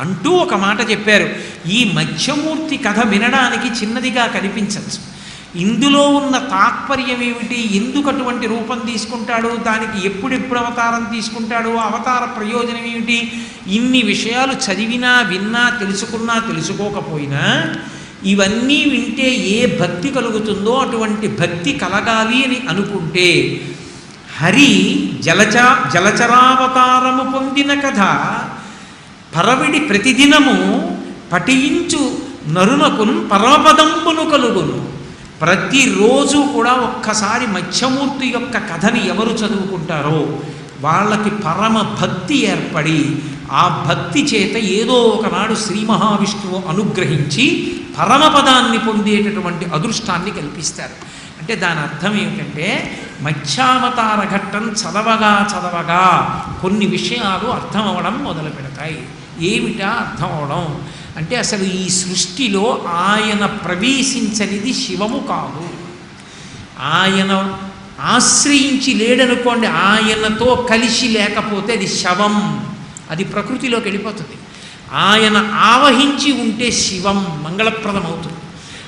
అంటూ ఒక మాట చెప్పారు. ఈ మధ్యమూర్తి కథ వినడానికి చిన్నదిగా కనిపించవచ్చు ఇందులో ఉన్న తాత్పర్యం ఏమిటి? ఎందుకు అటువంటి రూపం తీసుకుంటాడు? దానికి ఎప్పుడెప్పుడు అవతారం తీసుకుంటాడు? అవతార ప్రయోజనం ఏమిటి? ఇన్ని విషయాలు చదివినా విన్నా తెలుసుకున్నా తెలుసుకోకపోయినా ఇవన్నీ వింటే ఏ భక్తి కలుగుతుందో అటువంటి భక్తి కలగాలి అని అనుకుంటే హరి జలచ జలచరావతారము పొందిన కథ పరవిడి ప్రతిదినము పఠించు నరునకును పరమపదంబును కలుగును. ప్రతిరోజు కూడా ఒక్కసారి మత్స్యమూర్తి యొక్క కథని ఎవరు చదువుకుంటారో వాళ్ళకి పరమ భక్తి ఏర్పడి ఆ భక్తి చేత ఏదో ఒకనాడు శ్రీ మహావిష్ణువు అనుగ్రహించి పరమపదాన్ని పొందేటటువంటి అదృష్టాన్ని కల్పిస్తారు. అంటే దాని అర్థం ఏమిటంటే మత్స్యావతార ఘట్టం చదవగా చదవగా కొన్ని విషయాలు అర్థం అవ్వడం మొదలు పెడతాయి ఏమిటా అర్థం అవడం అంటే అసలు ఈ సృష్టిలో ఆయన ప్రవేశించనిది శివము కాదు. ఆయన ఆశ్రయించి లేడనుకోండి ఆయనతో కలిసి లేకపోతే అది శవం అది ప్రకృతిలోకి వెళ్ళిపోతుంది. ఆయన ఆవహించి ఉంటే శివం మంగళప్రదం అవుతుంది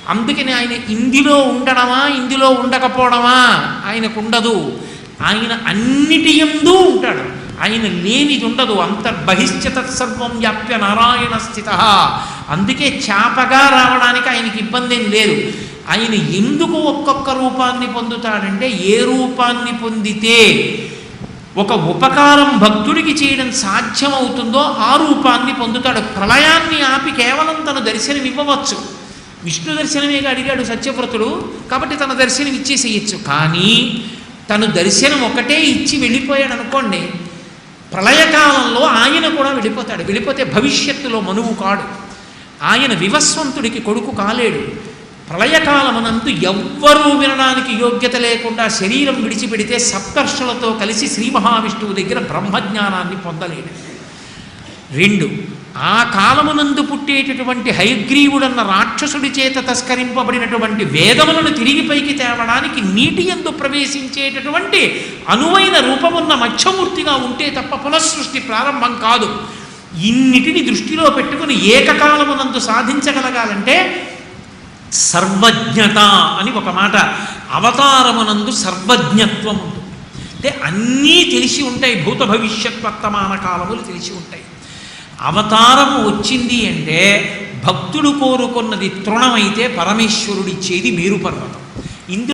అందుకని ఆయన ఇందులో ఉండడమా ఇందులో ఉండకపోవడమా? ఆయనకు ఉండదు ఆయన అన్నిటి ఎందు ఉంటాడు. ఆయన లేనిది ఉండదు అంతర్బహిష్యత సర్వం వ్యాప్య నారాయణ స్థిత. అందుకే చాపగా రావడానికి ఆయనకి ఇబ్బంది ఏం లేదు. ఆయన ఎందుకు ఒక్కొక్క రూపాన్ని పొందుతాడంటే ఏ రూపాన్ని పొందితే ఒక ఉపకారం భక్తుడికి చేయడం సాధ్యమవుతుందో ఆ రూపాన్ని పొందుతాడు. ప్రళయాన్ని ఆపి కేవలం తను దర్శనమివ్వవచ్చు. విష్ణు దర్శనమేగా అడిగాడు సత్యవ్రతుడు. కాబట్టి తన దర్శనం ఇచ్చేసేయచ్చు. కానీ తను దర్శనం ఒకటే ఇచ్చి వెళ్ళిపోయాడు అనుకోండి ప్రళయకాలంలో ఆయన కూడా వెళ్ళిపోతాడు. వెళ్ళిపోతే భవిష్యత్తులో మనువు కాడు. ఆయన వివస్వంతుడికి కొడుకు కాలేడు. ప్రళయకాలమనందు ఎవ్వరూ వినడానికి యోగ్యత లేకుండా శరీరం విడిచిపెడితే సప్తర్షులతో కలిసి శ్రీ మహావిష్ణువు దగ్గర బ్రహ్మజ్ఞానాన్ని పొందలేడు. రెండు ఆ కాలమునందు పుట్టేటటువంటి హయగ్రీవుడన్న రాక్షసుడి చేత తస్కరింపబడినటువంటి వేదములను తిరిగి పైకి తేవడానికి నీటి ఎందు ప్రవేశించేటటువంటి అనువైన రూపమున్న మత్స్యమూర్తిగా ఉంటే తప్ప పునఃసృష్టి ప్రారంభం కాదు. ఇన్నిటిని దృష్టిలో పెట్టుకుని ఏకకాలమునందు సాధించగలగాలంటే సర్వజ్ఞత అని ఒక మాట. అవతారమునందు సర్వజ్ఞత్వం. ఉంటుంది అంటే అన్నీ తెలిసి ఉంటాయి. భూత భవిష్యత్ వర్తమాన కాలములు తెలిసి ఉంటాయి. అవతారము వచ్చింది అంటే భక్తుడు కోరుకున్నది తృణమైతే పరమేశ్వరుడిచ్చేది మేరు పర్వతం ఇందు